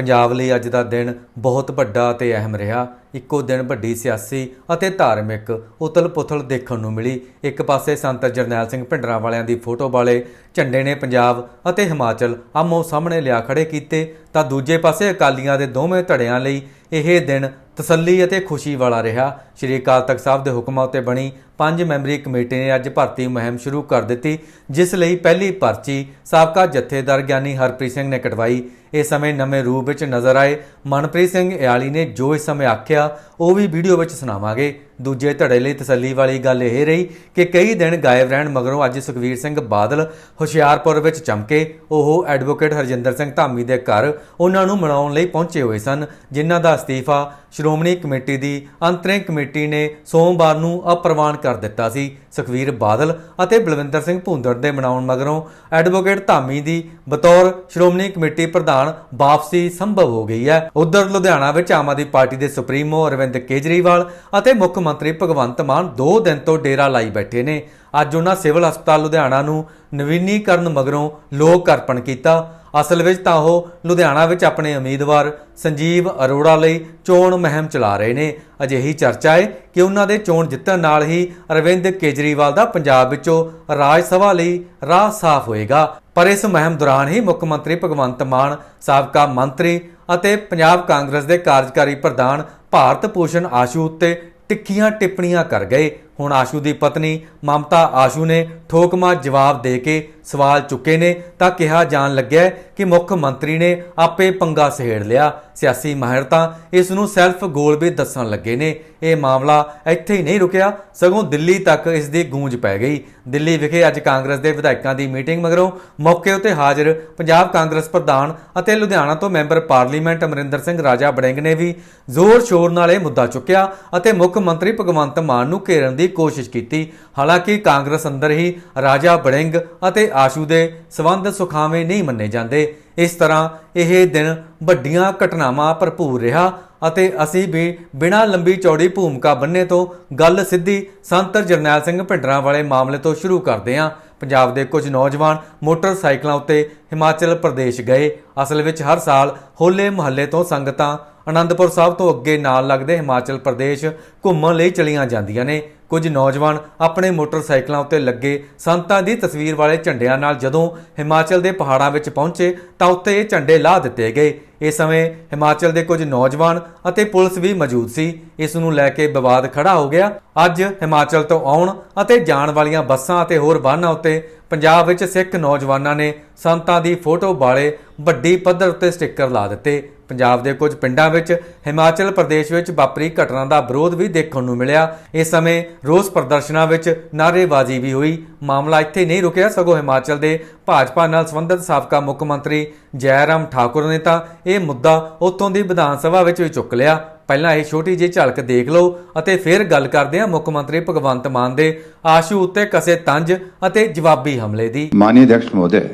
ਪੰਜਾਬ ਲਈ ਅੱਜ ਦਾ ਦਿਨ ਬਹੁਤ ਵੱਡਾ ਅਤੇ ਅਹਿਮ ਰਿਹਾ। ਇੱਕੋ ਦਿਨ ਵੱਡੀ ਸਿਆਸੀ ਅਤੇ ਧਾਰਮਿਕ ਉਤਲ-ਪੁਥਲ ਦੇਖਣ ਨੂੰ ਮਿਲੀ। ਇੱਕ ਪਾਸੇ ਸੰਤ ਜਰਨੈਲ ਸਿੰਘ ਭਿੰਡਰਾਂ ਵਾਲਿਆਂ ਦੀ ਫੋਟੋ ਵਾਲੇ ਝੰਡੇ ਨੇ ਪੰਜਾਬ ਅਤੇ ਹਿਮਾਚਲ ਆਮੋ ਸਾਹਮਣੇ ਲਿਆ ਖੜੇ ਕੀਤੇ, ਤਾਂ ਦੂਜੇ ਪਾਸੇ ਅਕਾਲੀਆਂ ਦੇ ਦੋਵੇਂ ਧੜਿਆਂ ਲਈ ਇਹ ਦਿਨ ਤਸੱਲੀ ਅਤੇ ਖੁਸ਼ੀ ਵਾਲਾ ਰਿਹਾ। ਸ਼੍ਰੀ ਅਕਾਲ ਤਖਤ ਸਾਹਿਬ ਦੇ ਹੁਕਮਾਂ ਉੱਤੇ ਬਣੀ ਪੰਜ ਮੈਂਬਰੀ ਕਮੇਟੀ ਨੇ ਅੱਜ ਭਰਤੀ ਮੁਹਿੰਮ ਸ਼ੁਰੂ ਕਰ ਦਿੱਤੀ, ਜਿਸ ਲਈ ਪਹਿਲੀ ਪਰਚੀ ਸਾਬਕਾ ਜਥੇਦਾਰ ਗਿਆਨੀ ਹਰਪ੍ਰੀਤ ਸਿੰਘ ਨੇ ਕਟਵਾਈ। ਇਸ ਸਮੇਂ ਨਵੇਂ ਰੂਪ ਵਿੱਚ ਨਜ਼ਰ ਆਏ। ਮਨਪ੍ਰੀਤ ਸਿੰਘ ਇਆਲੀ ਨੇ ਜੋ ਇਸ ਸਮੇਂ ਆਖਿਆ, ਉਹ ਵੀ ਵੀਡੀਓ ਵਿੱਚ ਸੁਣਾਵਾਂਗੇ। ਦੂਜੇ ਧੜੇ ਲਈ ਤਸੱਲੀ ਵਾਲੀ ਗੱਲ ਇਹ ਰਹੀ ਕਿ ਕਈ ਦਿਨ ਗਾਇਬ ਰਹਿਣ ਮਗਰੋਂ ਅੱਜ ਸੁਖਵੀਰ ਸਿੰਘ ਬਾਦਲ ਹੁਸ਼ਿਆਰਪੁਰ ਵਿੱਚ ਚਮਕੇ। ਉਹ ਐਡਵੋਕੇਟ ਹਰਜਿੰਦਰ ਸਿੰਘ ਧਾਮੀ ਦੇ ਘਰ ਉਹਨਾਂ ਨੂੰ ਮਨਾਉਣ ਲਈ ਪਹੁੰਚੇ ਹੋਏ ਸਨ, ਜਿਨ੍ਹਾਂ ਦਾ ਅਸਤੀਫਾ ਸ਼੍ਰੋਮਣੀ ਕਮੇਟੀ ਦੀ ਅੰਤਰਿੰਗ ਕਮੇਟੀ ਨੇ ਸੋਮਵਾਰ ਨੂੰ ਅਪਰਵਾਨ ਕਰ ਦਿੱਤਾ ਸੀ। ਸੁਖਵੀਰ ਬਾਦਲ ਅਤੇ ਬਲਵਿੰਦਰ ਸਿੰਘ ਭੁੰਦੜ ਦੇ ਮਨਾਉਣ ਮਗਰੋਂ ਐਡਵੋਕੇਟ ਧਾਮੀ ਦੀ ਬਤੌਰ ਸ਼੍ਰੋਮਣੀ ਕਮੇਟੀ ਪ੍ਰਧਾਨ ਵਾਪਸੀ ਸੰਭਵ ਹੋ ਗਈ ਹੈ। ਉਧਰ ਲੁਧਿਆਣਾ ਵਿੱਚ ਆਮ ਆਦਮੀ ਪਾਰਟੀ ਦੇ ਸੁਪਰੀਮੋ ਅਰਵਿੰਦ ਕੇਜਰੀਵਾਲ ਅਤੇ ਮੁੱਖ ਮੰਤਰੀ ਭਗਵੰਤ ਮਾਨ 2 ਦਿਨ ਤੋਂ ਡੇਰਾ ਲਾਈ ਬੈਠੇ ਨੇ। ਅੱਜ ਉਹਨਾਂ ਸਿਵਲ ਹਸਪਤਾਲ ਲੁਧਿਆਣਾ ਨੂੰ ਨਵੀਨੀਕਰਨ ਮਗਰੋਂ ਲੋਕ ਅਰਪਣ ਕੀਤਾ। ਅਸਲ ਵਿੱਚ ਤਾਂ ਉਹ ਲੁਧਿਆਣਾ ਵਿੱਚ ਆਪਣੇ ਉਮੀਦਵਾਰ ਸੰਜੀਵ ਅਰੋੜਾ ਲਈ ਚੋਣ ਮੁਹਿੰਮ ਚਲਾ ਰਹੇ ਨੇ। ਅਜਿਹੀ ਚਰਚਾ ਹੈ ਕਿ ਉਹਨਾਂ ਦੇ ਚੋਣ ਜਿੱਤਣ ਨਾਲ ਹੀ ਅਰਵਿੰਦ ਕੇਜਰੀਵਾਲ ਦਾ ਪੰਜਾਬ ਵਿੱਚੋਂ ਰਾਜ ਸਭਾ ਲਈ ਰਾਹ ਸਾਫ਼ ਹੋਏਗਾ। ਪਰ ਇਸ ਮੁਹਿੰਮ ਦੌਰਾਨ ਹੀ ਮੁੱਖ ਮੰਤਰੀ ਭਗਵੰਤ ਮਾਨ, ਸਾਬਕਾ ਮੰਤਰੀ ਅਤੇ ਪੰਜਾਬ ਕਾਂਗਰਸ ਦੇ ਕਾਰਜਕਾਰੀ ਪ੍ਰਧਾਨ ਭਾਰਤ ਭੂਸ਼ਣ ਆਸ਼ੂ ਉੱਤੇ ਤਿੱਖੀਆਂ ਟਿੱਪਣੀਆਂ ਕਰ ਗਏ। ਹੁਣ ਆਸ਼ੂ ਦੀ ਪਤਨੀ ਮਮਤਾ ਆਸ਼ੂ ਨੇ ਠੋਕਮਾ ਜਵਾਬ ਦੇ ਕੇ ਸਵਾਲ ਚੁੱਕੇ ਨੇ ਤਾਂ ਕਿਹਾ ਜਾਣ ਲੱਗਿਆ ਕਿ ਮੁੱਖ ਮੰਤਰੀ ਨੇ ਆਪੇ ਪੰਗਾ ਸਹੇੜ ਲਿਆ। ਸਿਆਸੀ ਮਾਹਿਰ ਤਾਂ ਇਸ ਨੂੰ ਸੈਲਫ ਗੋਲ ਵੀ ਦੱਸਣ ਲੱਗੇ ਨੇ। ਇਹ ਮਾਮਲਾ ਇੱਥੇ ਹੀ ਨਹੀਂ ਰੁਕਿਆ, ਸਗੋਂ ਦਿੱਲੀ ਤੱਕ ਇਸ ਦੀ ਗੂੰਜ ਪੈ ਗਈ। ਦਿੱਲੀ ਵਿਖੇ ਅੱਜ ਕਾਂਗਰਸ ਦੇ ਵਿਧਾਇਕਾਂ ਦੀ ਮੀਟਿੰਗ ਮਗਰੋਂ ਮੌਕੇ ਉੱਤੇ ਹਾਜ਼ਰ ਪੰਜਾਬ ਕਾਂਗਰਸ ਪ੍ਰਧਾਨ ਅਤੇ ਲੁਧਿਆਣਾ ਤੋਂ ਮੈਂਬਰ ਪਾਰਲੀਮੈਂਟ ਅਮਰਿੰਦਰ ਸਿੰਘ ਰਾਜਾ ਬੜਿੰਗ ਨੇ ਵੀ ਜ਼ੋਰ ਸ਼ੋਰ ਨਾਲ ਇਹ ਮੁੱਦਾ ਚੁੱਕਿਆ ਅਤੇ ਮੁੱਖ ਮੰਤਰੀ ਭਗਵੰਤ ਮਾਨ ਨੂੰ ਘੇਰਨ ਦੀ ਕੋਸ਼ਿਸ਼ ਕੀਤੀ। ਹਾਲਾਂਕਿ ਕਾਂਗਰਸ ਅੰਦਰ ਹੀ ਰਾਜਾ ਬੜਿੰਗ ਅਤੇ ਆਸ਼ੂ ਦੇ ਸਬੰਧ ਸੁਖਾਵੇਂ ਨਹੀਂ ਮੰਨੇ ਜਾਂਦੇ। ਇਸ ਤਰ੍ਹਾਂ ਇਹ ਦਿਨ ਵੱਡੀਆਂ ਘਟਨਾਵਾਂ ਭਰਪੂਰ ਰਿਹਾ ਅਤੇ ਅਸੀਂ ਵੀ ਬਿਨਾਂ ਲੰਬੀ ਚੌੜੀ ਭੂਮਿਕਾ ਬੰਨੇ ਤੋਂ ਗੱਲ ਸਿੱਧੀ ਸੰਤਰ ਜਰਨੈਲ ਸਿੰਘ ਭਿੰਡਰਾਂ ਵਾਲੇ ਮਾਮਲੇ ਤੋਂ ਸ਼ੁਰੂ ਕਰਦੇ ਹਾਂ। ਪੰਜਾਬ ਦੇ ਕੁਝ ਨੌਜਵਾਨ ਮੋਟਰਸਾਈਕਲਾਂ ਉੱਤੇ ਹਿਮਾਚਲ ਪ੍ਰਦੇਸ਼ ਗਏ। ਅਸਲ ਵਿੱਚ ਹਰ ਸਾਲ ਹੋਲੇ ਮਹੱਲੇ ਤੋਂ ਸੰਗਤਾਂ ਅਨੰਦਪੁਰ ਸਾਹਿਬ ਤੋਂ ਅੱਗੇ ਨਾਲ ਲੱਗਦੇ ਹਿਮਾਚਲ ਪ੍ਰਦੇਸ਼ ਘੁੰਮਣ ਲਈ ਚਲੀਆਂ ਜਾਂਦੀਆਂ ਨੇ। ਕੁਝ ਨੌਜਵਾਨ ਆਪਣੇ ਮੋਟਰਸਾਈਕਲਾਂ ਉੱਤੇ ਲੱਗੇ ਸੰਤਾਂ ਦੀ ਤਸਵੀਰ ਵਾਲੇ ਝੰਡਿਆਂ ਨਾਲ ਜਦੋਂ ਹਿਮਾਚਲ ਦੇ ਪਹਾੜਾਂ ਵਿੱਚ ਪਹੁੰਚੇ ਤਾਂ ਉੱਤੇ ਇਹ ਝੰਡੇ ਲਾ ਦਿੱਤੇ ਗਏ। ਇਸ ਸਮੇਂ ਹਿਮਾਚਲ ਦੇ ਕੁਝ ਨੌਜਵਾਨ ਅਤੇ ਪੁਲਿਸ ਵੀ ਮੌਜੂਦ ਸੀ। ਇਸ ਨੂੰ ਲੈ ਕੇ ਵਿਵਾਦ ਖੜਾ ਹੋ ਗਿਆ। ਅੱਜ ਹਿਮਾਚਲ ਤੋਂ ਆਉਣ ਅਤੇ ਜਾਣ ਵਾਲੀਆਂ ਬੱਸਾਂ ਅਤੇ ਹੋਰ ਵਾਹਨਾਂ ਉੱਤੇ ਪੰਜਾਬ ਵਿੱਚ ਸਿੱਖ ਨੌਜਵਾਨਾਂ ਨੇ ਸੰਤਾਂ ਦੀ ਫੋਟੋ ਵਾਲੇ ਵੱਡੀ ਪੱਧਰ ਉੱਤੇ ਸਟicker ਲਾ ਦਿੱਤੇ। ਪੰਜਾਬ ਦੇ ਕੁਝ ਪਿੰਡਾਂ ਵਿੱਚ ਹਿਮਾਚਲ ਪ੍ਰਦੇਸ਼ ਵਿੱਚ ਵਾਪਰੀ ਘਟਨਾ ਦਾ ਵਿਰੋਧ ਵੀ ਦੇਖਣ ਨੂੰ ਮਿਲਿਆ ਇਸ ਸਮੇਂ ਰੋਸ ਪ੍ਰਦਰਸ਼ਨਾਂ ਵਿੱਚ ਨਾਅਰੇਬਾਜ਼ੀ ਵੀ ਹੋਈ ਮਾਮਲਾ ਇੱਥੇ ਨਹੀਂ ਰੁਕਿਆ ਸਗੋਂ ਹਿਮਾਚਲ ਦੇ ਭਾਜਪਾ ਨਾਲ ਸੰਬੰਧਿਤ ਸਾਬਕਾ ਮੁੱਖ ਮੰਤਰੀ ਜੈਰਾਮ ਠਾਕੁਰ ਨੇ ਤਾਂ ਇਹ ਮੁੱਦਾ ਉੱਥੋਂ ਦੀ ਵਿਧਾਨ ਸਭਾ ਵਿੱਚ ਵੀ ਚੁੱਕ ਲਿਆ ਪਹਿਲਾਂ ਇਹ ਛੋਟੀ ਜਿਹੀ ਝਲਕ ਦੇਖ ਲਓ ਅਤੇ ਫਿਰ ਗੱਲ ਕਰਦੇ ਹਾਂ ਮੁੱਖ ਮੰਤਰੀ ਭਗਵੰਤ ਮਾਨ ਦੇ ਆਸ਼ੂ ਉੱਤੇ ਕਸੇ ਤੰਜ ਅਤੇ ਜਵਾਬੀ ਹਮਲੇ ਦੀ माननीय अध्यक्ष महोदय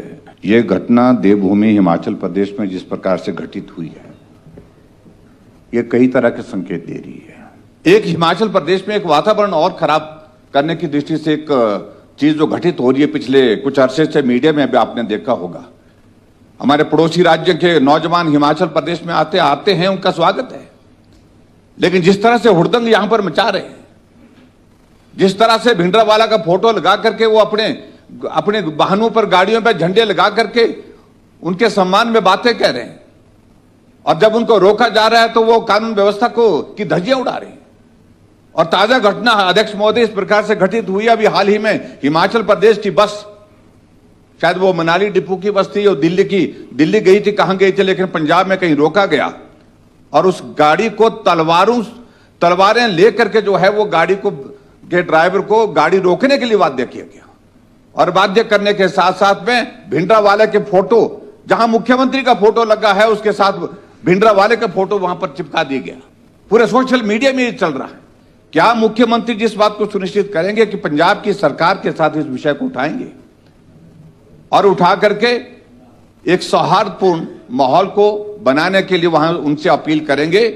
ये घटना देवभूमि हिमाचल प्रदेश में जिस प्रकार से घटित हुई है ये कई तरह के संकेत दे रही है। एक हिमाचल प्रदेश में एक वातावरण और खराब करने की दृष्टि से एक चीज़ जो घटित हो रही है पिछले कुछ अरसे से मीडिया में भी आपने देखा होगा। हमारे पड़ोसी राज्य के नौजवान हिमाचल प्रदेश में आते आते हैं, उनका स्वागत है। लेकिन जिस तरह से हुड़दंग यहाँ पर मचा रहे हैं, जिस तरह से भिंडरावाला का फ़ोटो लगा करके वो अपने अपने वाहनों पर, गाड़ियों पर झंडे लगा करके उनके सम्मान में बातें कह रहे हैं और जब उनको रोका जा रहा है तो वो कानून व्यवस्था को की धज्जियाँ उड़ा रही और ताज़ा घटना अध्यक्ष महोदय इस प्रकार से घटित हुई। अभी हाल ही में हिमाचल प्रदेश की बस, शायद वो मनाली डिपो की बस थी और दिल्ली की, दिल्ली गई थी, कहाँ गई थी, लेकिन पंजाब में कहीं रोका गया। और उस गाड़ी को तलवारों, तलवारें लेकर के जो है वो गाड़ी को, के ड्राइवर को गाड़ी रोकने के लिए बाध्य किया गया। और बाध्य करने के साथ साथ में भिंडरा वाले के फ़ोटो, जहाँ मुख्यमंत्री का फ़ोटो लगा है, उसके साथ भिंडरा वाले का फ़ोटो वहाँ पर चिपका दिया गया। पूरे सोशल मीडिया में ये चल रहा है। क्या मुख्यमंत्री जिस बात को सुनिश्चित करेंगे कि पंजाब की सरकार के साथ इस विषय को उठाएँगे? और उठा करके एक सौहार्दपूर्ण माहौल को बनाने के लिए वहाँ उनसे अपील करेंगे।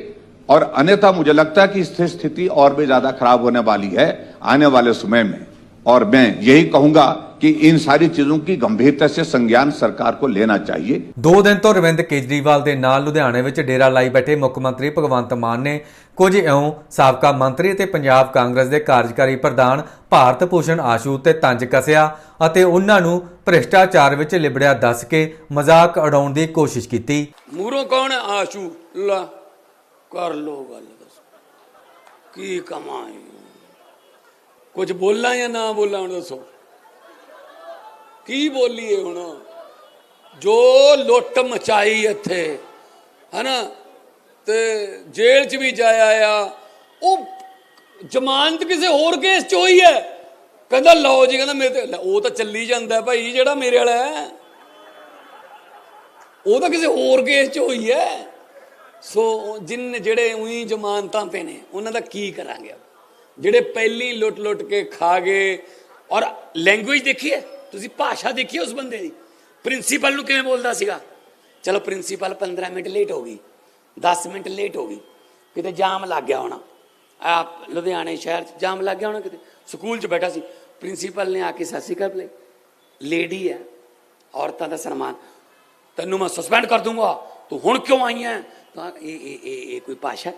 और अन्यथा मुझे लगता है कि स्थिति और भी ज़्यादा खराब होने वाली है आने वाले समय में। और मैं यही कहूंगा कि इन सारी चीजों की गंभीरता से संज्ञान सरकार को लेना चाहिए ਦੋ ਦਿਨ ਤੋਂ ਅਰਵਿੰਦ ਕੇਜਰੀਵਾਲ ਦੇ ਨਾਲ ਲੁਧਿਆਣੇ ਵਿੱਚ ਡੇਰਾ ਲਾਈ ਬੈਠੇ ਮੁੱਖ ਮੰਤਰੀ ਭਗਵੰਤ ਮਾਨ ਨੇ ਕੁਝ ਇਉਂ ਸਾਬਕਾ ਮੰਤਰੀ ਅਤੇ ਪੰਜਾਬ ਕਾਂਗਰਸ ਦੇ ਕਾਰਜਕਾਰੀ ਪ੍ਰਧਾਨ ਭਾਰਤ ਭੂਸ਼ਣ ਆਸ਼ੂ ਤੇ ਤੰਜ ਕਸਿਆ ਅਤੇ ਉਹਨਾਂ ਨੂੰ ਭ੍ਰਿਸ਼ਟਾਚਾਰ ਵਿੱਚ ਲਿਬੜਿਆ ਦੱਸ ਕੇ ਮਜ਼ਾਕ ਉਡਾਉਣ ਦੀ ਕੋਸ਼ਿਸ਼ ਕੀਤੀ ਮੂਰੋਂ ਕੌਣ ਹੈ ਆਸ਼ੂ ਲਾ ਕਰ ਲੋ ਗੱਲ ਦੱਸੋ ਕੀ ਕਮਾਈ ਕੁਝ ਬੋਲਾਂ ਜਾਂ ਨਾ ਬੋਲਾਂ, ਹੁਣ ਦੱਸੋ। ਕੀ ਬੋਲੀਏ ਹੁਣ? ਜੋ ਲੁੱਟ ਮਚਾਈ ਇੱਥੇ, ਹਨਾ? ਤੇ ਜੇਲ੍ਹ 'ਚ ਵੀ ਜਾਇਆ ਆ। ਉਹ ਜ਼ਮਾਨਤ ਕਿਸੇ ਹੋਰ ਕੇਸ 'ਚ ਹੋਈ ਹੈ। ਕਹਿੰਦਾ, ਲਓ ਜੀ, ਕਹਿੰਦਾ, ਮੇਰੇ ਤੇ ਉਹ ਤਾਂ ਚੱਲੀ ਜਾਂਦਾ ਭਾਈ, ਜਿਹੜਾ ਮੇਰੇ ਵਾਲਾ ਹੈ। ਉਹ ਤਾਂ ਕਿਸੇ ਹੋਰ ਕੇਸ 'ਚ ਹੋਈ ਹੈ। ਸੋ ਜਿਨ ਜਿਹੜੇ ਉਹੀ ਜ਼ਮਾਨਤਾਂ ਤੇ ਨੇ, ਉਹਨਾਂ ਦਾ ਕੀ ਕਰਾਂਗੇ ਜਿਹੜੇ ਪਹਿਲੀ ਲੁੱਟ ਲੁੱਟ ਕੇ ਖਾ ਗਏ ਔਰ ਲੈਂਗੁਏਜ ਦੇਖੀਏ ਤੁਸੀਂ ਭਾਸ਼ਾ ਦੇਖੀਏ ਉਸ ਬੰਦੇ ਦੀ ਪ੍ਰਿੰਸੀਪਲ ਨੂੰ ਕਿਵੇਂ ਬੋਲਦਾ ਸੀਗਾ ਚਲੋ ਪ੍ਰਿੰਸੀਪਲ 15 ਮਿੰਟ ਲੇਟ ਹੋ ਗਈ 10 ਮਿੰਟ ਲੇਟ ਹੋ ਗਈ ਕਿਤੇ ਜਾਮ ਲੱਗ ਗਿਆ ਹੋਣਾ ਆ ਲੁਧਿਆਣੇ ਸ਼ਹਿਰ 'ਚ ਜਾਮ ਲੱਗ ਗਿਆ ਹੋਣਾ ਕਿਤੇ ਸਕੂਲ 'ਚ ਬੈਠਾ ਸੀ ਪ੍ਰਿੰਸੀਪਲ ਨੇ ਆ ਕੇ ਸਤਿ ਸ਼੍ਰੀ ਅਕਾਲ ਬੁਲਾਈ ਲੇਡੀ ਹੈ ਔਰਤਾਂ ਦਾ ਸਨਮਾਨ ਤੈਨੂੰ ਮੈਂ ਸਸਪੈਂਡ ਕਰ ਦੂੰਗਾ ਤੂੰ ਹੁਣ ਕਿਉਂ ਆਈ ਹੈ ਤਾਂ ਇਹ ਇਹ ਇਹ ਇਹ ਕੋਈ ਭਾਸ਼ਾ ਹੈ?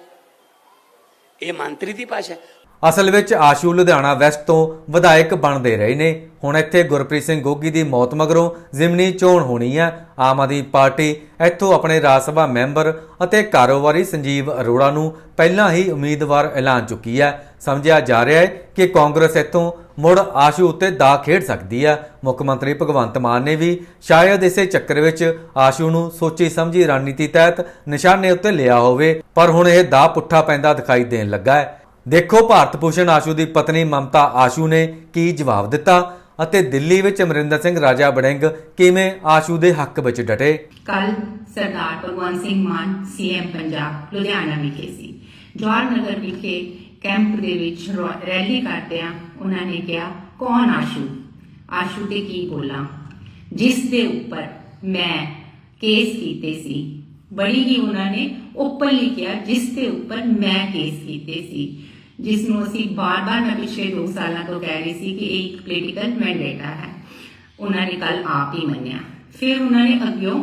ਇਹ ਮੰਤਰੀ ਦੀ ਭਾਸ਼ਾ ਹੈ। ਅਸਲ ਵਿੱਚ ਆਸ਼ੂ ਲੁਧਿਆਣਾ ਵੈਸਟ ਤੋਂ ਵਿਧਾਇਕ ਬਣਦੇ ਰਹੇ ਨੇ। ਹੁਣ ਇੱਥੇ ਗੁਰਪ੍ਰੀਤ ਸਿੰਘ ਗੋਗੀ ਦੀ ਮੌਤ ਮਗਰੋਂ ਜ਼ਿਮਨੀ ਚੋਣ ਹੋਣੀ ਹੈ ਆਮ ਆਦਮੀ ਪਾਰਟੀ ਇੱਥੋਂ ਆਪਣੇ ਰਾਜ ਸਭਾ ਮੈਂਬਰ ਅਤੇ ਕਾਰੋਬਾਰੀ ਸੰਜੀਵ ਅਰੋੜਾ ਨੂੰ ਪਹਿਲਾਂ ਹੀ ਉਮੀਦਵਾਰ ਐਲਾਨ ਚੁੱਕੀ ਹੈ ਸਮਝਿਆ ਜਾ ਰਿਹਾ ਹੈ ਕਿ ਕਾਂਗਰਸ ਇੱਥੋਂ ਮੁੜ ਆਸ਼ੂ ਉੱਤੇ ਦਾ ਖੇਡ ਸਕਦੀ ਹੈ ਮੁੱਖ ਮੰਤਰੀ ਭਗਵੰਤ ਮਾਨ ਨੇ ਵੀ ਸ਼ਾਇਦ ਇਸੇ ਚੱਕਰ ਵਿੱਚ ਆਸ਼ੂ ਨੂੰ ਸੋਚੀ ਸਮਝੀ ਰਣਨੀਤੀ ਤਹਿਤ ਨਿਸ਼ਾਨੇ ਉੱਤੇ ਲਿਆ ਹੋਵੇ, ਪਰ ਹੁਣ ਇਹ ਦਾ ਪੁੱਠਾ ਪੈਂਦਾ ਦਿਖਾਈ ਦੇਣ ਲੱਗਾ ਹੈ। ਦੇਖੋ, ਭਾਰਤ ਭੂਸ਼ਣ ਆਸ਼ੂ ਦੀ ਪਤਨੀ ਮਮਤਾ ਆਸ਼ੂ ਨੇ ਕੀ ਜਵਾਬ ਦਿੱਤਾ ਅਤੇ ਦਿੱਲੀ ਵਿੱਚ ਅਮਰਿੰਦਰ ਸਿੰਘ ਰਾਜਾ ਬੜਿੰਗ ਕਿਵੇਂ ਆਸ਼ੂ ਦੇ ਹੱਕ ਵਿੱਚ ਡਟੇ? ਕੱਲ ਸਰਦਾਰ ਭਗਵੰਤ ਸਿੰਘ ਮਾਨ ਸੀਐਮ ਪੰਜਾਬ, ਲੁਧਿਆਣਾ ਵਿਖੇ ਸੀ। ਜਵਾਹਰ ਨਗਰ ਵਿਖੇ ਕੈਂਪ ਦੇ ਵਿੱਚ ਰੈਲੀ ਕਰਦਿਆਂ ਉਹਨਾਂ ਨੇ ਕਿਹਾ, ਕੌਣ ਆਸ਼ੂ? ਆਸ਼ੂ ਤੇ ਕੀ ਬੋਲਾਂ? ਜਿਸ ਦੇ ਉੱਪਰ ਮੈਂ ਕੇਸ ਕੀਤੇ ਸੀ। ਬੜੀ ਹੀ ਉਹਨਾਂ ਨੇ ਓਪਨਲੀ ਕਿਹਾ, ਜਿਸ ਦੇ ਉੱਪਰ ਮੈਂ ਕੇਸ ਕੀਤੇ ਸੀ ਜਿਸ ਨੂੰ ਅਸੀਂ ਬਾਰ-ਬਾਰ ਮੈਂ ਪਿਛਲੇ 2 ਸਾਲਾਂ ਤੋਂ ਕਹਿ ਰਹੀ ਸੀ ਕਿ ਇਹ ਇੱਕ ਪੋਲੀਟੀਕਲ ਮੈਂਡੇਟਾ ਹੈ। ਉਹਨਾਂ ਨੇ ਕੱਲ ਆਪ ਹੀ ਮੰਨਿਆ। ਫਿਰ ਉਹਨਾਂ ਨੇ ਅੱਗਿਓਂ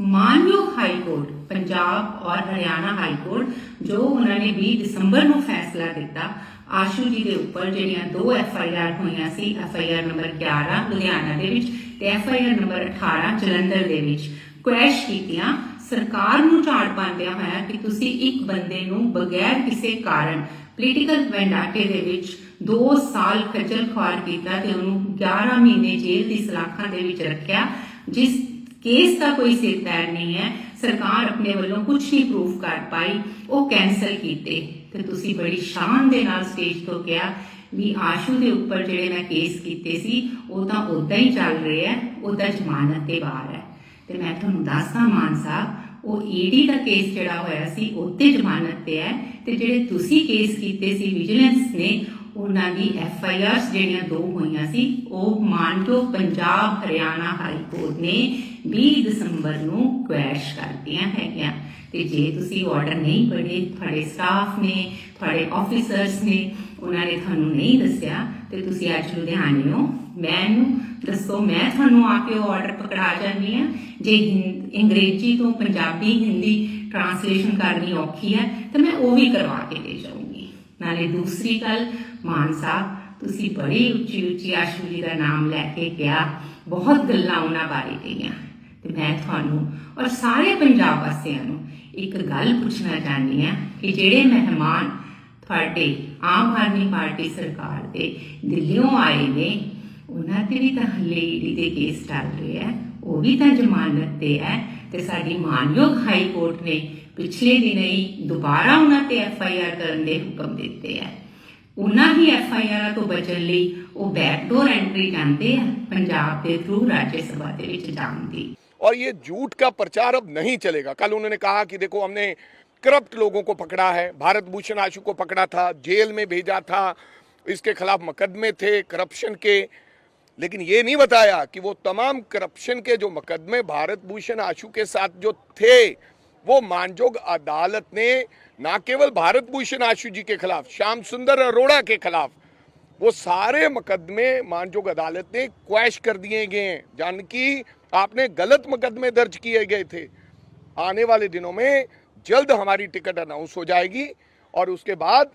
ਮਾਨਯੋਗ ਹਾਈ ਕੋਰਟ ਪੰਜਾਬ ਔਰ ਹਰਿਆਣਾ ਹਾਈ ਕੋਰਟ ਜੋ ਉਹਨਾਂ ਨੇ 20 ਦਸੰਬਰ ਨੂੰ ਫੈਸਲਾ ਦਿੱਤਾ, ਆਸ਼ੂ ਜੀ ਦੇ ਉੱਪਰ ਜਿਹੜੀਆਂ ਦੋ ਐਫ ਆਈ ਆਰ ਹੋਈਆਂ ਸੀ F I R number 11 Ludhiana ਦੇ ਵਿੱਚ ਤੇ F I R number 18 Jalandhar ਦੇ ਵਿੱਚ, ਕੁਐਸ਼ ਕੀਤੀਆਂ ਸਰਕਾਰ ਨੂੰ ਝਾੜ ਪਾਉਂਦਿਆਂ ਹੋਇਆ ਕਿ ਤੁਸੀਂ ਇੱਕ ਬੰਦੇ ਨੂੰ ਬਗੈਰ ਕਿਸੇ ਕਾਰਨ ਪੋਲੀਟੀਕਲ ਵੈਂਡਾਟੇ ਦੇ ਵਿੱਚ 2 ਸਾਲ ਖੱਜਲ ਖੁਆਰ ਕੀਤਾ ਤੇ ਉਹਨੂੰ 11 ਮਹੀਨੇ ਜੇਲ੍ਹ ਦੀ ਸਲਾਖਾਂ ਦੇ ਵਿੱਚ ਰੱਖਿਆ, ਜਿਸ ਕੇਸ ਦਾ ਕੋਈ ਸਿਰ ਪੈਰ ਨਹੀਂ ਹੈ, ਸਰਕਾਰ ਆਪਣੇ ਵੱਲੋਂ ਕੁਝ ਨਹੀਂ ਪ੍ਰੂਫ ਕਰ ਪਾਈ, ਉਹ ਕੈਨਸਲ ਕੀਤੇ। ਤੇ ਤੁਸੀਂ ਬੜੀ ਸ਼ਾਨ ਦੇ ਨਾਲ ਸਟੇਜ ਤੋਂ ਕਿਹਾ ਵੀ ਆਸ਼ੂ ਦੇ ਉੱਪਰ ਜਿਹੜੇ ਮੈਂ ਕੇਸ ਕੀਤੇ ਸੀ, ਉਹ ਤਾਂ ਉਦਾਂ ਹੀ ਚੱਲ ਰਿਹਾ ਹੈ ਉਹਦਾ ਜ਼ਮਾਨਤ ਤੇ ਬਾਹਰ ਹੈ। ਤੇ ਮੈਂ ਤੁਹਾਨੂੰ ਦੱਸਦਾ ਮਾਨ ਉਹ ਈਡੀ ਦਾ ਕੇਸ ਜਿਹੜਾ ਹੋਇਆ ਸੀ ਉੱਤੇ ਜ਼ਮਾਨਤ ਤੇ ਹੈ ਤੇ ਜਿਹੜੇ ਤੁਸੀਂ ਕੇਸ ਕੀਤੇ ਸੀ ਵਿਜੀਲੈਂਸ ਨੇ, ਉਹਨਾਂ ਦੀ ਐਫ ਆਈ ਆਰਸ ਜਿਹੜੀਆਂ ਦੋ ਹੋਈਆਂ ਸੀ, ਉਹ ਮਾਨਯੋਗ ਪੰਜਾਬ ਹਰਿਆਣਾ ਹਾਈ ਕੋਰਟ ਨੇ 20 ਦਸੰਬਰ ਨੂੰ ਕੁਐਸ਼ ਕਰਤੀਆਂ ਹੈਗੀਆਂ। ਤੇ ਜੇ ਤੁਸੀਂ ਆਰਡਰ ਨਹੀਂ ਪੜ੍ਹੇ, ਤੁਹਾਡੇ ਸਟਾਫ ਨੇ, ਤੁਹਾਡੇ ਆਫੀਸਰਸ ਨੇ, ਉਹਨਾਂ ਨੇ ਤੁਹਾਨੂੰ ਨਹੀਂ ਦੱਸਿਆ, ਤੇ ਤੁਸੀਂ ਅੱਜ ਲੁਧਿਆਣੇ ਹੋ। ਮੈਨੂੰ ਦੱਸੋ ਮੈਂ ਤੁਹਾਨੂੰ ਆ ਕੇ ਉਹ ਆਰਡਰ ਪਕੜਾ ਜਾਂਦੀ ਆ ਜੇ ਹਿੰ- ਅੰਗਰੇਜ਼ੀ ਤੋਂ ਪੰਜਾਬੀ, ਹਿੰਦੀ ਟ੍ਰਾਂਸਲੇਸ਼ਨ ਕਰਨੀ ਔਖੀ ਹੈ, ਤਾਂ ਮੈਂ ਉਹ ਵੀ ਕਰਵਾ ਕੇ ਦੇ ਜਾਊਂਗੀ। ਨਾਲੇ ਦੂਸਰੀ ਗੱਲ, ਮਾਨ ਸਾਹਿਬ, ਤੁਸੀਂ ਬੜੀ ਉੱਚੀ ਉੱਚੀ ਆਸ਼ੂ ਜੀ ਦਾ ਨਾਮ ਲੈ ਕੇ ਗਿਆ ਬਹੁਤ ਗੱਲਾਂ ਉਹਨਾਂ ਬਾਰੇ ਕਹੀਆਂ। ਤੇ ਮੈਂ ਤੁਹਾਨੂੰ ਔਰ ਸਾਰੇ ਪੰਜਾਬ ਵਾਸੀਆਂ ਨੂੰ ਇੱਕ ਗੱਲ ਪੁੱਛਣਾ ਚਾਹੁੰਦੀ ਹਾਂ ਕਿ ਜਿਹੜੇ ਮਹਿਮਾਨ ਤੁਹਾਡੇ ਆਮ ਆਦਮੀ ਪਾਰਟੀ ਸਰਕਾਰ ਦੇ ਦਿੱਲੀੋਂ ਆਏ ਨੇ ਉਹਨਾਂ ਤੇ ਵੀ ਤਾਂ ਹੱਲੇ ਈਡੀ ਦੇ ਕੇਸ ਚੱਲ ਰਹੇ ਹੈ ਉਹ ਵੀ ਤਾਂ ਜ਼ਮਾਨਤ ਤੇ ਹੈ ਤੇ ਸਾਡੀ ਮਾਨਯੋਗ ਹਾਈ ਕੋਰਟ ਨੇ ਪਿਛਲੇ ਦਿਨ ਹੀ ਦੁਬਾਰਾ ਉਹਨਾਂ ਤੇ ਐਫ ਆਈ ਆਰ ਕਰਨ ਦੇ ਹੁਕਮ ਦਿੱਤੇ ਹੈ ਉਹਨਾਂ ਹੀ ਐਫ ਆਈ ਆਰ ਤੋਂ ਬਚਣ ਲਈ ਉਹ ਬੈਕਡੋਰ ਐਂਟਰੀ ਜਾਂਦੇ ਆ ਪੰਜਾਬ ਦੇ ਥਰੂ ਰਾਜ ਸਭਾ ਦੇ ਵਿੱਚ ਜਾਣ ਦੀ और ये झूठ का प्रचार अब नहीं चलेगा कल उन्होंने कहा कि देखो हमने करप्ट लोगों को पकड़ा है भारत भूषण आशु को पकड़ा था जेल में भेजा था इसके खिलाफ मुकदमे थे करप्शन के लेकिन ये नहीं बताया कि वो तमाम करप्शन के जो मुकदमे भारत भूषण आशु के साथ जो थे, वो मानजोग अदालत ने ना केवल भारत भूषण आशु जी के खिलाफ, श्याम सुंदर अरोड़ा के खिलाफ वो सारे मुकदमे मानजोग अदालत ने क्वैश कर दिए गए हैं जानकि आपने गलत मुकदमे दर्ज किए गए थे। आने वाले दिनों में जल्द हमारी टिकट अनाउंस हो जाएगी और उसके बाद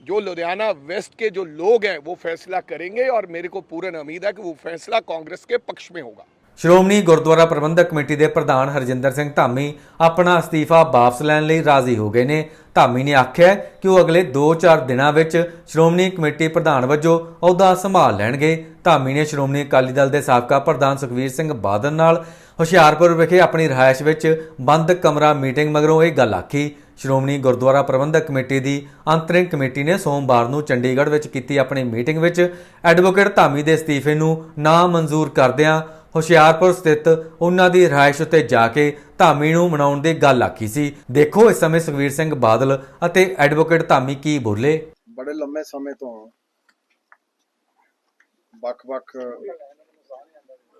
जो लुधियाना वेस्ट के जो लोग हैं वो फैसला करेंगे और मेरे को पूर्ण उम्मीद है कि वो फैसला कांग्रेस के पक्ष में होगा ਸ਼੍ਰੋਮਣੀ ਗੁਰਦੁਆਰਾ ਪ੍ਰਬੰਧਕ ਕਮੇਟੀ ਦੇ ਪ੍ਰਧਾਨ ਹਰਜਿੰਦਰ ਸਿੰਘ ਧਾਮੀ ਆਪਣਾ ਅਸਤੀਫਾ ਵਾਪਸ ਲੈਣ ਲਈ ਰਾਜ਼ੀ ਹੋ ਗਏ ਨੇ ਧਾਮੀ ਨੇ ਆਖਿਆ ਕਿ ਉਹ ਅਗਲੇ 2-4 ਦਿਨਾਂ ਵਿੱਚ ਸ਼੍ਰੋਮਣੀ ਕਮੇਟੀ ਪ੍ਰਧਾਨ ਵਜੋਂ ਅਹੁਦਾ ਸੰਭਾਲ ਲੈਣਗੇ ਧਾਮੀ ਨੇ ਸ਼੍ਰੋਮਣੀ ਅਕਾਲੀ ਦਲ ਦੇ ਸਾਬਕਾ ਪ੍ਰਧਾਨ ਸੁਖਵੀਰ ਸਿੰਘ ਬਾਦਲ ਨਾਲ ਹੁਸ਼ਿਆਰਪੁਰ ਵਿਖੇ ਆਪਣੀ ਰਿਹਾਇਸ਼ ਵਿੱਚ ਬੰਦ ਕਮਰਾ ਮੀਟਿੰਗ ਮਗਰੋਂ ਇਹ ਗੱਲ ਆਖੀ ਸ਼੍ਰੋਮਣੀ ਗੁਰਦੁਆਰਾ ਪ੍ਰਬੰਧਕ ਕਮੇਟੀ ਦੀ ਅੰਤਰਿਮ ਕਮੇਟੀ ਨੇ ਸੋਮਵਾਰ ਨੂੰ ਚੰਡੀਗੜ੍ਹ ਵਿੱਚ ਕੀਤੀ ਆਪਣੀ ਮੀਟਿੰਗ ਵਿੱਚ ਐਡਵੋਕੇਟ ਧਾਮੀ ਦੇ ਅਸਤੀਫੇ ਨੂੰ ਨਾ ਮਨਜ਼ੂਰ ਕਰਦਿਆਂ ਹੁਸ਼ਿਆਰਪੁਰ ਸਥਿਤ ਉਹਨਾਂ ਦੀ ਰਿਹਾਇਸ਼ ਉੱਤੇ ਜਾ ਕੇ ਧਾਮੀ ਨੂੰ ਮਨਾਉਣ ਦੀ ਗੱਲ ਆਖੀ ਸੀ। ਦੇਖੋ ਇਸ ਸਮੇਂ ਸੁਖਵੀਰ ਸਿੰਘ ਬਾਦਲ ਅਤੇ ਐਡਵੋਕੇਟ ਧਾਮੀ ਕੀ ਬੋਲੇ? ਬੜੇ ਲੰਮੇ ਸਮੇਂ ਤੋਂ ਵੱਖ-ਵੱਖ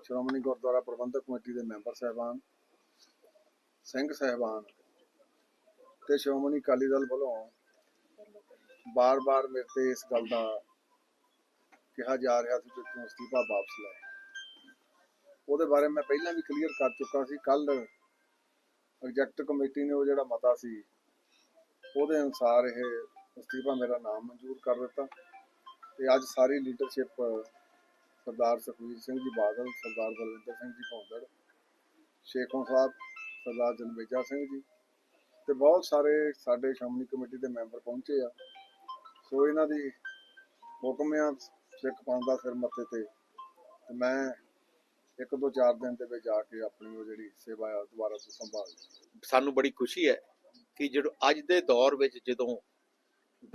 ਸ਼੍ਰੋਮਣੀ ਗੁਰਦੁਆਰਾ ਪ੍ਰਬੰਧਕ ਕਮੇਟੀ ਦੇ ਮੈਂਬਰ ਸਾਹਿਬਾਨ, ਸਿੰਘ ਸਾਹਿਬਾਨ ਤੇ ਸ਼੍ਰੋਮਣੀ ਅਕਾਲੀ ਦਲ ਵੱਲੋਂ ਬਾਰ-ਬਾਰ ਮੇਰੇ ਤੇ ਇਸ ਗੱਲ ਦਾ ਕਿਹਾ ਜਾ ਰਿਹਾ ਸੀ ਕਿ ਤੂੰ ਅਸਤੀਫਾ ਵਾਪਸ ਲੈ। ਉਹਦੇ ਬਾਰੇ ਮੈਂ ਪਹਿਲਾਂ ਵੀ ਕਲੀਅਰ ਕਰ ਚੁੱਕਾ ਸੀ। ਕੱਲ ਐਗਜੈਕਟ ਕਮੇਟੀ ਨੇ ਉਹ ਜਿਹੜਾ ਮਤਾ ਸੀ, ਉਹਦੇ ਅਨੁਸਾਰ ਇਹ ਅਸਤੀਫਾ ਮੇਰਾ ਨਾਮ ਮਨਜ਼ੂਰ ਕਰ ਦਿੱਤਾ। ਤੇ ਅੱਜ ਸਾਰੀ ਲੀਡਰਸ਼ਿਪ ਸਰਦਾਰ ਸੁਖਵੀਰ ਸਿੰਘ ਜੀ ਬਾਦਲ, ਸਰਦਾਰ ਬਲਵਿੰਦਰ ਸਿੰਘ ਜੀ ਭੌਂਦੜ ਸ਼ੇਖੋਂ ਸਾਹਿਬ, ਸਰਦਾਰ ਜਨਮੇਜਾ ਸਿੰਘ ਜੀ ਤੇ ਬਹੁਤ ਸਾਰੇ ਸਾਡੇ ਸ਼੍ਰੋਮਣੀ ਕਮੇਟੀ ਦੇ ਮੈਂਬਰ ਪਹੁੰਚੇ ਆ। ਸੋ ਇਹਨਾਂ ਦੀ ਹੁਕਮ ਆ ਸਿੱਖ ਪੰਥ ਦਾ ਸਿਰ ਮੱਥੇ ਤੇ। ਤੇ ਮੈਂ ਇੱਕ ਦੋ ਚਾਰ ਦਿਨ ਦੇ ਵਿੱਚ ਜਾ ਕੇ ਆਪਣੀ ਉਹ ਜਿਹੜੀ ਸੇਵਾ ਆ, ਦੁਬਾਰਾ ਤੋਂ ਸੰਭਾਲ ਸਾਨੂੰ ਬੜੀ ਖੁਸ਼ੀ ਹੈ ਕਿ ਜਦੋਂ ਅੱਜ ਦੇ ਦੌਰ ਵਿੱਚ ਜਦੋਂ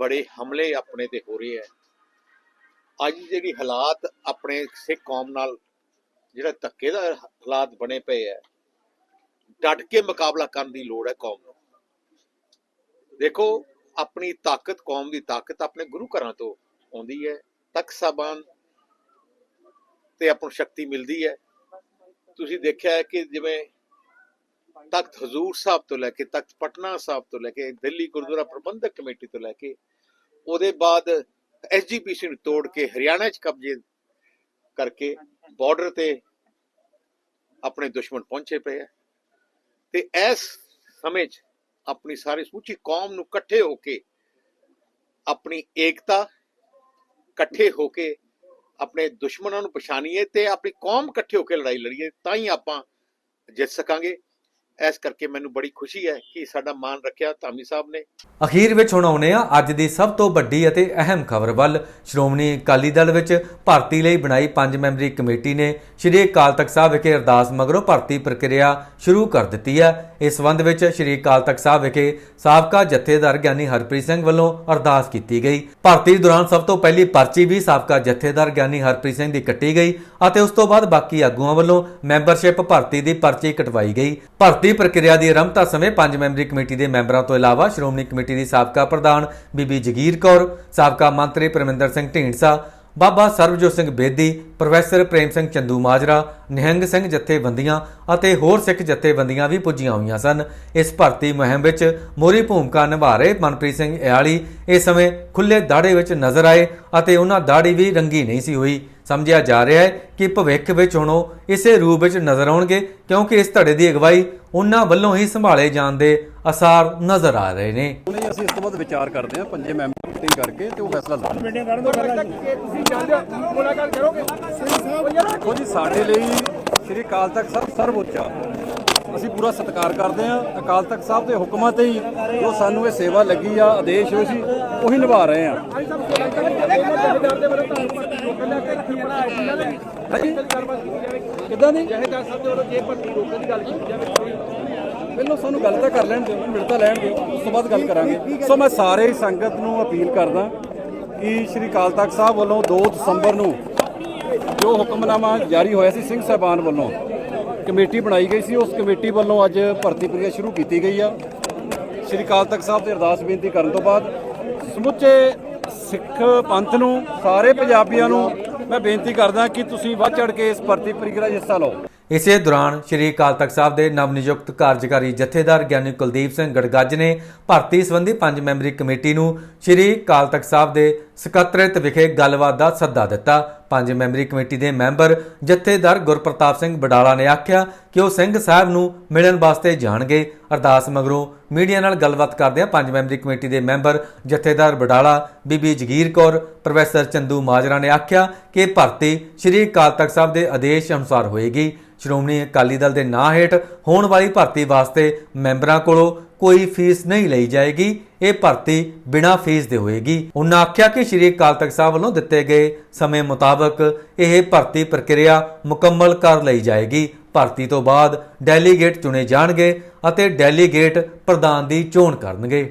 ਬੜੇ ਹਮਲੇ ਆਪਣੇ ਤੇ ਹੋ ਰਹੇ ਹੈ ਅੱਜ ਜਿਹੜੀ ਹਾਲਾਤ ਆਪਣੇ ਸਿੱਖ ਕੌਮ ਨਾਲ, ਜਿਹੜਾ ਧੱਕੇ ਦਾ ਹਾਲਾਤ ਬਣੇ ਪਏ ਹੈ ਡਟ ਕੇ ਮੁਕਾਬਲਾ ਕਰਨ ਦੀ ਲੋੜ ਹੈ ਕੌਮ ਦੇਖੋ, ਆਪਣੀ ਤਾਕਤ, ਕੌਮ ਦੀ ਤਾਕਤ ਆਪਣੇ ਗੁਰੂ ਘਰਾਂ ਤੋਂ ਆਉਂਦੀ ਹੈ। ਤਖਤ ਸਾਹਿਬਾਨ ਤੇ ਆਪਾਂ ਸ਼ਕਤੀ ਮਿਲਦੀ ਹੈ। ਤੁਸੀਂ ਦੇਖਿਆ ਹੈ ਕਿ ਜਿਵੇਂ ਤਖਤ ਹਜ਼ੂਰ ਸਾਹਿਬ ਤੋਂ ਲੈ ਕੇ, ਤਖਤ ਪਟਨਾ ਸਾਹਿਬ ਤੋਂ ਲੈ ਕੇ, ਦਿੱਲੀ ਗੁਰਦੁਆਰਾ ਪ੍ਰਬੰਧਕ ਕਮੇਟੀ ਤੋਂ ਲੈ ਕੇ, ਉਹਦੇ ਬਾਅਦ ਐਸਜੀਪੀਸੀ ਨੂੰ ਤੋੜ ਕੇ ਹਰਿਆਣਾ 'ਚ ਕਬਜ਼ੇ ਕਰਕੇ ਬਾਰਡਰ ਤੇ ਆਪਣੇ ਦੁਸ਼ਮਣ ਪਹੁੰਚੇ ਪਏ ਆ। ਤੇ ਇਸ ਸਮੇਂ 'ਚ ਆਪਣੀ ਸਾਰੀ ਸਮੁੱਚੀ ਕੌਮ ਨੂੰ ਇਕੱਠੇ ਹੋ ਕੇ, ਆਪਣੀ ਏਕਤਾ ਇਕੱਠੇ ਹੋ ਕੇ ਆਪਣੇ ਦੁਸ਼ਮਣਾਂ ਨੂੰ ਪਛਾਣੀਏ ਤੇ ਆਪਣੀ ਕੌਮ ਇਕੱਠੇ ਹੋ ਕੇ ਲੜਾਈ ਲੜੀਏ, ਤਾਂ ਹੀ ਆਪਾਂ ਜਿੱਤ ਸਕਾਂਗੇ। ਇਸ ਕਰਕੇ ਮੈਨੂੰ ਬੜੀ ਖੁਸ਼ੀ ਹੈ ਕਿ ਸਾਡਾ ਮਾਨ ਰੱਖਿਆ ਧਾਮੀ ਸਾਹਿਬ ਨੇ। ਅਖੀਰ ਵਿੱਚ ਹੁਣ ਆਉਨੇ ਆ ਅੱਜ ਦੀ ਸਭ ਤੋਂ ਵੱਡੀ ਅਤੇ ਅਹਿਮ ਖਬਰ ਵੱਲ। ਸ਼੍ਰੋਮਣੀ ਅਕਾਲੀ ਦਲ ਵਿੱਚ ਭਰਤੀ ਲਈ ਬਣਾਈ ਪੰਜ ਮੈਂਬਰੀ ਕਮੇਟੀ ਨੇ ਸ਼੍ਰੀ ਅਕਾਲ ਤਖਤ ਸਾਹਿਬ ਵਿਖੇ ਅਰਦਾਸ ਮਗਰੋਂ ਭਰਤੀ ਪ੍ਰਕਿਰਿਆ ਸ਼ੁਰੂ ਕਰ ਦਿੱਤੀ ਹੈ। ਇਸ ਸੰਬੰਧ ਵਿੱਚ ਸ਼੍ਰੀ ਅਕਾਲ ਤਖਤ ਸਾਹਿਬ ਵਿਖੇ ਸਾਬਕਾ ਜਥੇਦਾਰ ਗਿਆਨੀ ਹਰਪ੍ਰੀਤ ਸਿੰਘ ਵੱਲੋਂ ਅਰਦਾਸ ਕੀਤੀ ਗਈ। ਭਰਤੀ ਦੌਰਾਨ ਸਭ ਤੋਂ ਪਹਿਲੀ ਪਰਚੀ ਵੀ ਸਾਬਕਾ ਜਥੇਦਾਰ ਗਿਆਨੀ ਹਰਪ੍ਰੀਤ ਸਿੰਘ ਦੀ ਕੱਟੀ ਗਈ ਅਤੇ ਉਸ ਤੋਂ ਬਾਅਦ ਬਾਕੀ ਆਗੂਆਂ ਵੱਲੋਂ ਮੈਂਬਰਸ਼ਿਪ ਭਰਤੀ ਦੀ ਪਰਚੀ ਕਟਵਾਈ ਗਈ। ਭਰਤੀ ਪ੍ਰਕਿਰਿਆ ਦੀ ਆਰੰਭਤਾ ਸਮੇਂ ਪੰਜ ਮੈਂਬਰੀ ਕਮੇਟੀ ਦੇ ਮੈਂਬਰਾਂ ਤੋਂ ਇਲਾਵਾ ਸ਼੍ਰੋਮਣੀ ਕਮੇਟੀ ਦੀ ਸਾਬਕਾ ਪ੍ਰਧਾਨ ਬੀਬੀ ਜਗੀਰ ਕੌਰ, ਸਾਬਕਾ ਮੰਤਰੀ ਪਰਮਿੰਦਰ ਸਿੰਘ ਢੀਂਡਸਾ, ਬਾਬਾ ਸਰਬਜੋਤ ਸਿੰਘ ਬੇਦੀ, ਪ੍ਰੋਫੈਸਰ ਪ੍ਰੇਮ ਸਿੰਘ ਚੰਦੂ ਮਾਜਰਾ, ਨਿਹੰਗ ਸਿੰਘ ਜਥੇਬੰਦੀਆਂ ਅਤੇ ਹੋਰ ਸਿੱਖ ਜਥੇਬੰਦੀਆਂ ਵੀ ਪੁੱਜੀਆਂ ਹੋਈਆਂ ਸਨ। ਇਸ ਭਰਤੀ ਮੁਹਿੰਮ ਵਿੱਚ ਮੋਰੀ ਭੂਮਿਕਾ ਨਿਭਾ ਰਹੇ ਮਨਪ੍ਰੀਤ ਸਿੰਘ ਇਆਲੀ ਇਸ ਸਮੇਂ ਖੁੱਲੇ ਦਾੜੇ ਵਿੱਚ ਨਜ਼ਰ ਆਏ ਅਤੇ ਉਹਨਾਂ ਦਾੜੀ ਵੀ ਰੰਗੀ ਨਹੀਂ ਸੀ ਹੋਈ। ਸਮਝਿਆ ਜਾ ਰਿਹਾ ਹੈ ਕਿ ਭਵਿੱਖ ਵਿੱਚ ਹੁਣ ਉਹ ਇਸੇ ਰੂਪ ਵਿੱਚ ਨਜ਼ਰ ਆਉਣਗੇ ਕਿਉਂਕਿ ਇਸ ਧੜੇ ਦੀ ਅਗਵਾਈ ਉਹਨਾਂ ਵੱਲੋਂ ਹੀ ਸੰਭਾਲੇ ਜਾਣ ਦੇ ਅਸਾਰ ਨਜ਼ਰ ਆ ਰਹੇ ਨੇ। ਉਹਨੇ ਅਸੀਂ ਇਸ ਤੋਂ ਬਾਅਦ ਵਿਚਾਰ ਕਰਦੇ ਹਾਂ ਪੰਜੇ ਮੈਂਬਰ ਮੀਟਿੰਗ ਕਰਕੇ ਤੇ ਉਹ ਫੈਸਲਾ ਲਾਵਾਂਗੇ ਦੇਖੋ ਜੀ ਸਾਡੇ ਲਈ ਸ੍ਰੀ ਅਕਾਲ ਤਖਤ ਸਾਹਿਬ ਸਰਵਉੱਚ ਆ। ਅਸੀਂ ਪੂਰਾ ਸਤਿਕਾਰ ਕਰਦੇ ਹਾਂ। ਅਕਾਲ ਤਖਤ ਸਾਹਿਬ ਦੇ ਹੁਕਮਾਂ ਤੇ ਹੀ ਜੋ ਸਾਨੂੰ ਇਹ ਸੇਵਾ ਲੱਗੀ ਆ ਆਦੇਸ਼ ਹੋਏ ਸੀ ਉਹੀ ਨਿਭਾ ਰਹੇ ਆ ਕਿੱਦਾਂ ਦੀ? ਪਹਿਲਾਂ ਸਾਨੂੰ ਗੱਲ ਤਾਂ ਕਰ ਲੈਣ ਦਿਓ ਮਿਲ ਤਾਂ ਲੈਣ ਦਿਓ ਉਸ ਤੋਂ ਬਾਅਦ ਗੱਲ ਕਰਾਂਗੇ। ਸੋ ਮੈਂ ਸਾਰੇ ਸੰਗਤ ਨੂੰ ਅਪੀਲ ਕਰਦਾ ਕਿ ਸ਼੍ਰੀ ਅਕਾਲ ਤਖਤ ਸਾਹਿਬ ਵੱਲੋਂ 2 ਦਸੰਬਰ ਨੂੰ ਜੋ ਹੁਕਮਨਾਮਾ ਜਾਰੀ ਹੋਇਆ ਸੀ ਸਿੰਘ ਸਾਹਿਬਾਨ ਵੱਲੋਂ ਕਮੇਟੀ ਬਣਾਈ ਗਈ ਸੀ ਉਸ ਕਮੇਟੀ ਵੱਲੋਂ ਅੱਜ ਭਰਤੀ ਪ੍ਰਕਿਰਿਆ ਸ਼ੁਰੂ ਕੀਤੀ ਗਈ ਆ। ਸ਼੍ਰੀ ਅਕਾਲ ਤਖਤ ਸਾਹਿਬ ਤੇ ਅਰਦਾਸ ਬੇਨਤੀ ਕਰਨ ਤੋਂ ਬਾਅਦ ਸਮੁੱਚੇ ਸਿੱਖ ਪੰਥ ਨੂੰ ਸਾਰੇ ਪੰਜਾਬੀਆਂ ਨੂੰ ਮੈਂ ਬੇਨਤੀ ਕਰਦਾ ਕਿ ਤੁਸੀਂ ਵੱਧ ਚੜ ਕੇ ਇਸ ਭਰਤੀ ਪ੍ਰਕਿਰਿਆ 'ਚ ਹਿੱਸਾ ਲਓ। ਇਸੇ ਦੌਰਾਨ ਸ਼੍ਰੀ ਅਕਾਲ ਤਖਤ ਸਾਹਿਬ ਦੇ ਨਵ ਨਿਯੁਕਤ ਕਾਰਜਕਾਰੀ ਜਥੇਦਾਰ ਗਿਆਨੀ ਕੁਲਦੀਪ ਸਿੰਘ ਗੜਗੱਜ ਨੇ ਭਰਤੀ ਸੰਬੰਧੀ ਪੰਜ ਮੈਂਬਰੀ ਕਮੇਟੀ ਨੂੰ ਸ਼੍ਰੀ ਅਕਾਲ ਤਖਤ ਸਾਹਿਬ ਦੇ ਸਕੱਤਰੇਤ ਵਿਖੇ ਗੱਲਬਾਤ ਦਾ ਸੱਦਾ ਦਿੱਤਾ। ਪੰਜ ਮੈਂਬਰੀ ਕਮੇਟੀ ਦੇ ਮੈਂਬਰ ਜਥੇਦਾਰ ਗੁਰਪ੍ਰਤਾਪ ਸਿੰਘ ਬਡਾਲਾ ਨੇ ਆਖਿਆ ਕਿ ਉਹ ਸਿੰਘ ਸਾਹਿਬ ਨੂੰ ਮਿਲਣ ਵਾਸਤੇ ਜਾਣਗੇ। ਅਰਦਾਸ ਮਗਰੋਂ ਮੀਡੀਆ ਨਾਲ ਗੱਲਬਾਤ ਕਰਦਿਆਂ ਪੰਜ ਮੈਂਬਰੀ ਕਮੇਟੀ ਦੇ ਮੈਂਬਰ ਜਥੇਦਾਰ ਬਡਾਲਾ, ਬੀਬੀ ਜਗੀਰ ਕੌਰ, ਪ੍ਰੋਫੈਸਰ ਚੰਦੂ ਮਾਜਰਾ ਨੇ ਆਖਿਆ ਕਿ ਭਰਤੀ ਸ਼੍ਰੀ ਅਕਾਲ ਤਖਤ ਸਾਹਿਬ ਦੇ ਆਦੇਸ਼ ਅਨੁਸਾਰ ਹੋਏਗੀ। ਸ਼੍ਰੋਮਣੀ ਅਕਾਲੀ ਦਲ ਦੇ ਨਾਂ ਹੇਠ ਹੋਣ ਵਾਲੀ ਭਰਤੀ ਵਾਸਤੇ ਮੈਂਬਰਾਂ ਕੋਲੋਂ ਕੋਈ ਫੀਸ ਨਹੀਂ ਲਈ ਜਾਏਗੀ। ਇਹ ਭਰਤੀ ਬਿਨਾਂ ਫੀਸ ਦੇ ਹੋਏਗੀ। ਉਹਨਾਂ ਆਖਿਆ ਕਿ ਸ਼੍ਰੀ ਅਕਾਲ ਤਖਤ ਸਾਹਿਬ ਵੱਲੋਂ ਦਿੱਤੇ ਗਏ ਸਮੇਂ ਮੁਤਾਬਕ ਇਹ ਭਰਤੀ ਪ੍ਰਕਿਰਿਆ ਮੁਕੰਮਲ ਕਰ ਲਈ ਜਾਏਗੀ। ਭਰਤੀ ਤੋਂ ਬਾਅਦ ਡੈਲੀਗੇਟ ਚੁਣੇ ਜਾਣਗੇ ਅਤੇ ਡੈਲੀਗੇਟ ਪ੍ਰਧਾਨ ਦੀ ਚੋਣ ਕਰਨਗੇ।